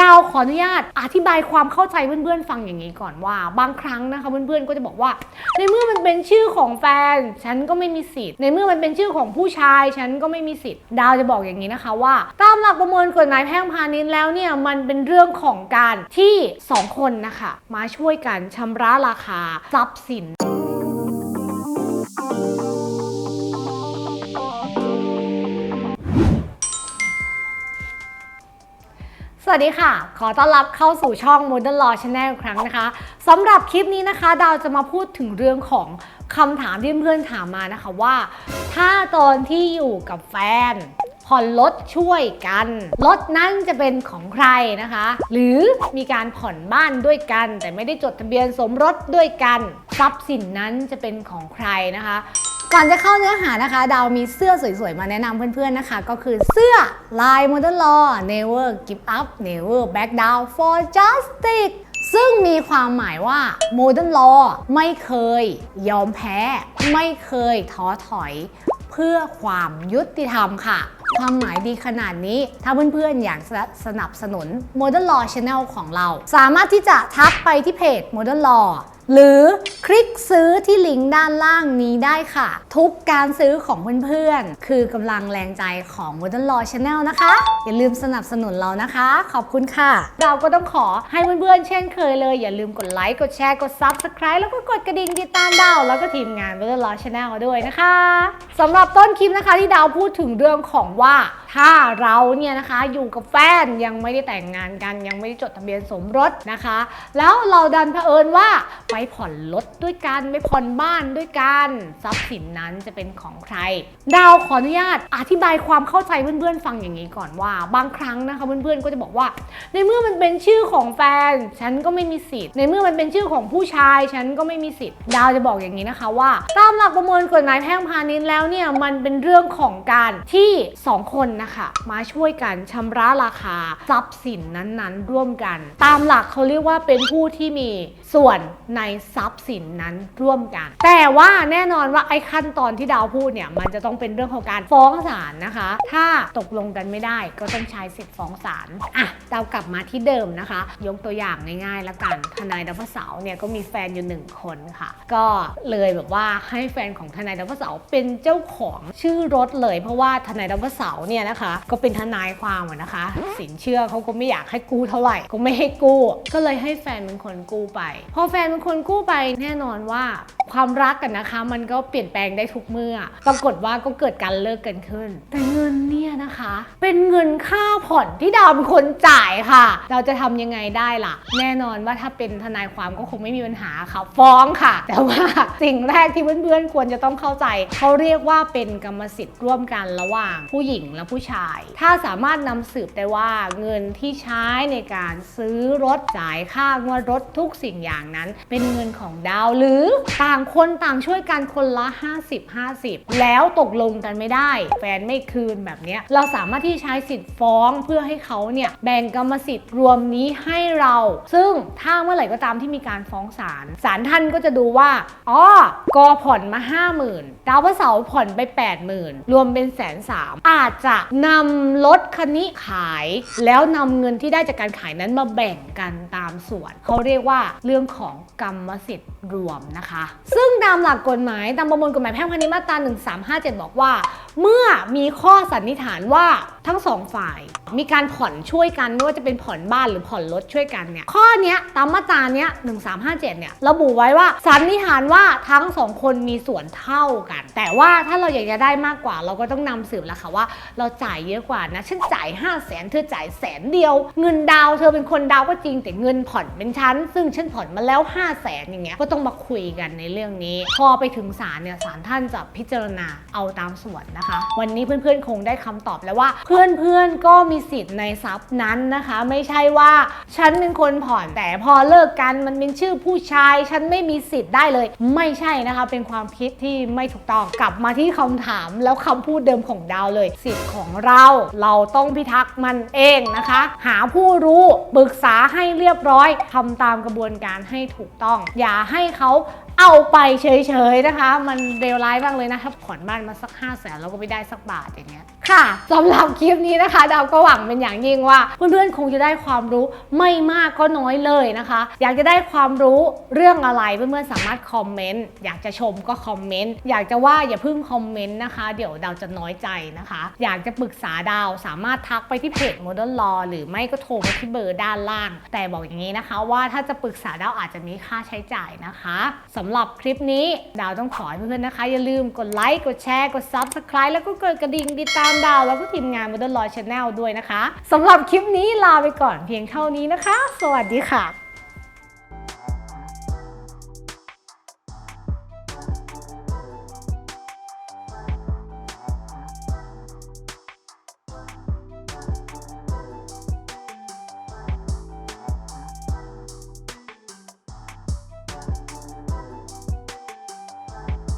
ดาวขออนุญาตอธิบายความเข้าใจเพื่อนๆฟังอย่างนี้ก่อนว่า บางครั้งนะคะเพื่อนๆก็จะบอกว่า ในเมื่อมันเป็นชื่อของแฟน ฉันก็ไม่มีสิทธิ์ ในเมื่อมันเป็นชื่อของผู้ชาย ฉันก็ไม่มีสิทธิ์ ดาวจะบอกอย่างนี้นะคะว่า ตามหลักประมวลกฎหมายแพ่งพาณิชย์แล้วเนี่ยมันเป็นเรื่องของการที่สองคนนะคะมาช่วยกันชำระราคาทรัพย์สิน สวัสดีค่ะ ขอต้อนรับเข้าสู่ช่อง Modern Law Channel อีกครั้งนะคะสำหรับคลิปนี้นะคะ ดาวจะมาพูดถึงเรื่องของคำถามที่เพื่อนๆถามมานะคะว่า ถ้าตอนที่อยู่กับแฟน ผ่อนรถช่วยกัน รถนั้นจะเป็นของใครนะคะ หรือมีการผ่อนบ้านด้วยกัน แต่ไม่ได้จดทะเบียนสมรสด้วยกัน ทรัพย์สินนั้นจะเป็นของใครนะคะ ก่อนจะเข้าเนื้อหานะคะ ดาวมีเสื้อสวยๆ มาแนะนำเพื่อนๆนะคะ ก็คือเสื้อลาย Modern Law Never Give Up Never Back Down for Justice ซึ่งมีความหมายว่า Modern Law ไม่เคย ยอมแพ้ ไม่เคยท้อถอย เพื่อความยุติธรรมค่ะ ความหมายดีขนาดนี้ ถ้าเพื่อนๆ อยากสนับสนุน Modern Law Channel ของเรา สามารถที่จะทักไปที่เพจ Modern Law หรือคลิกซื้อที่ลิงก์ด้านล่างนี้ได้ค่ะ ทุกการซื้อของเพื่อนๆ คือกำลังแรงใจของ Modern Law Channel นะคะ อย่าลืมสนับสนุนเรานะคะ ขอบคุณค่ะ เราก็ต้องขอให้เพื่อนๆ เช่นเคยเลย อย่าลืมกดไลค์ กดแชร์ กด Subscribe แล้วก็กดกระดิ่งติดตามดาว แล้วก็ทีมงาน Modern Law Channel ด้วยนะคะสำหรับต้นคลิปนะคะที่ดาวพูดถึงเรื่องของว่าถ้าเราเนี่ยนะคะอยู่กับแฟนยังไม่ได้แต่งงานกัน ยังไม่ได้จดทะเบียนสมรสนะคะ แล้วเราดันเผอิญว่าไปผ่อนรถด้วยกันไปผ่อนบ้านด้วยกันทรัพย์สินนั้นจะเป็นของใครดาวขออนุญาตอธิบายความเข้าใจเพื่อนๆฟังอย่างนี้ก่อนว่า บางครั้งนะคะเพื่อนๆก็จะบอกว่า ในเมื่อมันเป็นชื่อของแฟน ฉันก็ไม่มีสิทธิ์ ในเมื่อมันเป็นชื่อของผู้ชาย ฉันก็ไม่มีสิทธิ์ ดาวจะบอกอย่างนี้นะคะว่า ตามหลักประมวลกฎหมายแพ่งพาณิชย์แล้วเนี่ยมันเป็นเรื่องของการที่สองคนนะคะ มาช่วยกันชำระราคาทรัพย์สินนั้นๆ ร่วมกัน ตามหลักเขาเรียกว่าเป็นผู้ที่มีส่วนในทรัพย์สินนั้นร่วมกัน แต่ว่าแน่นอนว่าไอ้ขั้นตอนที่ดาวพูดเนี่ยมันจะต้องเป็นเรื่องของการฟ้องศาลนะคะ ถ้าตกลงกันไม่ได้ก็ต้องใช้สิทธิ์ฟ้องศาลอะดาวกลับมาที่เดิมนะคะ ยกตัวอย่างง่ายๆแล้วกันทนายดาวพเสาเนี่ยก็มีแฟนอยู่หนึ่งคนค่ะ ก็เลยแบบว่าให้แฟนของทนายดาวพเสาเป็นเจ้าของชื่อรถเลย เพราะว่าทนายดาวพเสาเนี่ยนะคะ ก็เป็นทนายความอะนะคะ สินเชื่อเขาก็ไม่อยากให้กู้เท่าไหร่ ก็ไม่ให้กู้ ก็เลยให้แฟนเป็นคนกู้ไป พอแฟนเป็นคนกู้ไปแน่นอนว่า ความรักกันนะคะ มันก็เปลี่ยนแปลงได้ทุกเมื่อ ปรากฏว่าก็เกิดการเลิกกันขึ้น แต่เงินเนี่ยนะคะ เป็นเงินค่าผ่อนที่ดาวเป็นคนจ่ายค่ะ เราจะทำยังไงได้ล่ะ แน่นอนว่าถ้าเป็นทนายความก็คงไม่มีปัญหาค่ะ ฟ้องค่ะ แต่ว่าสิ่งแรกที่เพื่อนๆควรจะต้องเข้าใจ เขาเรียกว่าเป็นกรรมสิทธิ์ร่วมกันระหว่างผู้หญิงและผู้ชาย ถ้าสามารถนำสืบได้ว่าเงินที่ใช้ในการซื้อรถจ่ายค่างวดรถทุกสิ่งอย่างนั้น เป็นเงินของดาวหรือต่างคนต่างช่วยกันคนละ 50-50 แล้วตกลงกันไม่ได้ แฟนไม่คืนแบบนี้เราสามารถที่ใช้สิทธิ์ฟ้องเพื่อให้เขาเนี่ยแบ่งกรรมสิทธิ์รวมนี้ให้เรา ซึ่งถ้าเมื่อไหร่ก็ตามที่มีการฟ้องศาลศาลท่านก็จะดูว่าอ๋อกอผ่อนมา 50,000ดาวพระเสาผ่อนไป 80,000 รวมเป็นแสนสามอาจจะนำรถคันนี้ขาย แล้วนำเงินที่ได้จากการขายนั้นมาแบ่งกันตามส่วน เขาเรียกว่าเรื่องของกรรมสิทธิ์รวมนะคะซึ่งตามหลักกฎหมายตามประมวลกฎหมายแพ่งพาณิชย์มาตรา1357 บอกว่า เมื่อมีข้อสันนิษฐานว่าทั้งสองฝ่าย มีการผ่อนช่วยกันไม่ว่าจะเป็นผ่อนบ้านหรือผ่อนรถช่วยกันเนี่ยข้อเนี้ยตามมาตราเนี้ย1357เนี่ยระบุไว้ว่าสันนิษฐานว่าทั้งสองคนมีส่วนเท่ากัน แต่ว่าถ้าเราอยากจะได้มากกว่า เราก็ต้องนำสืบแล้วค่ะว่า เราจ่ายเยอะกว่านะฉันจ่าย5 0 0แสนเธอจ่ายแสนเดียว เงินดาวเธอเป็นคนดาวก็จริงแต่เงินผ่อนเป็นชั้น ซึ่งฉันผ่อนมาแล้ว 5 0 0แสนอย่างเงี้ยก็ต้องมาคุยกันในเรื่องนี้ พอไปถึงศาลเนี่ยศาลท่านจะพิจารณาเอาตามส่วนนะคะวันนี้เพื่อนๆคงได้คำตอบแล้วว่า เพื่อนๆก็มีสิทธิ์ในทรัพย์นั้นนะคะ ไม่ใช่ว่าฉันเป็นคนผ่อนแต่พอเลิกกันมันเป็นชื่อผู้ชาย ฉันไม่มีสิทธิ์ได้เลย ไม่ใช่นะคะ เป็นความคิดที่ไม่ถูกต้องกลับมาที่คำถามแล้วคำพูดเดิมของดาวเลย สิทธิ์ของเราเราต้องพิทักษ์มันเองนะคะ หาผู้รู้ปรึกษาให้เรียบร้อยทำตามกระบวนการให้ถูกต้อง อย่าให้เขาเอาไปเฉยๆนะคะ มันเลวร้ายมากเลยนะถ้าผ่อนบ้านมาสัก5้าแสนแล้วก็ไม่ได้สักบาทอย่างเงี้ย ค่ะสำหรับคลิปนี้นะคะดาวก็หวังเป็นอย่างยิ่งว่า เพื่อนๆคงจะได้ความรู้ไม่มากก็น้อยเลยนะคะ อยากจะได้ความรู้เรื่องอะไรเพื่อนๆสามารถคอมเมนต์อยากจะชมก็คอมเมนต์อยากจะว่าอย่าเพิ่งคอมเมนต์นะคะ เดี๋ยวดาวจะน้อยใจนะคะ อยากจะปรึกษาดาวสามารถทักไปที่เพจ Modern Law หรือไม่ก็โทรมาที่เบอร์ด้านล่าง แต่บอกอย่างนี้นะคะ ว่าถ้าจะปรึกษาดาวอาจจะมีค่าใช้จ่ายนะคะสำหรับคลิปนี้ดาวต้องขอให้เพื่อนๆนะคะ อย่าลืมกดไลค์กดแชร์กด Subscribe แล้วก็กดกระดิ่งติดตามดาวแล้วก็ทีมงาน Modern Law Channel ด้วยนะคะสำหรับคลิปนี้ลาไปก่อนเพียงเท่านี้นะคะ สวัสดีค่ะ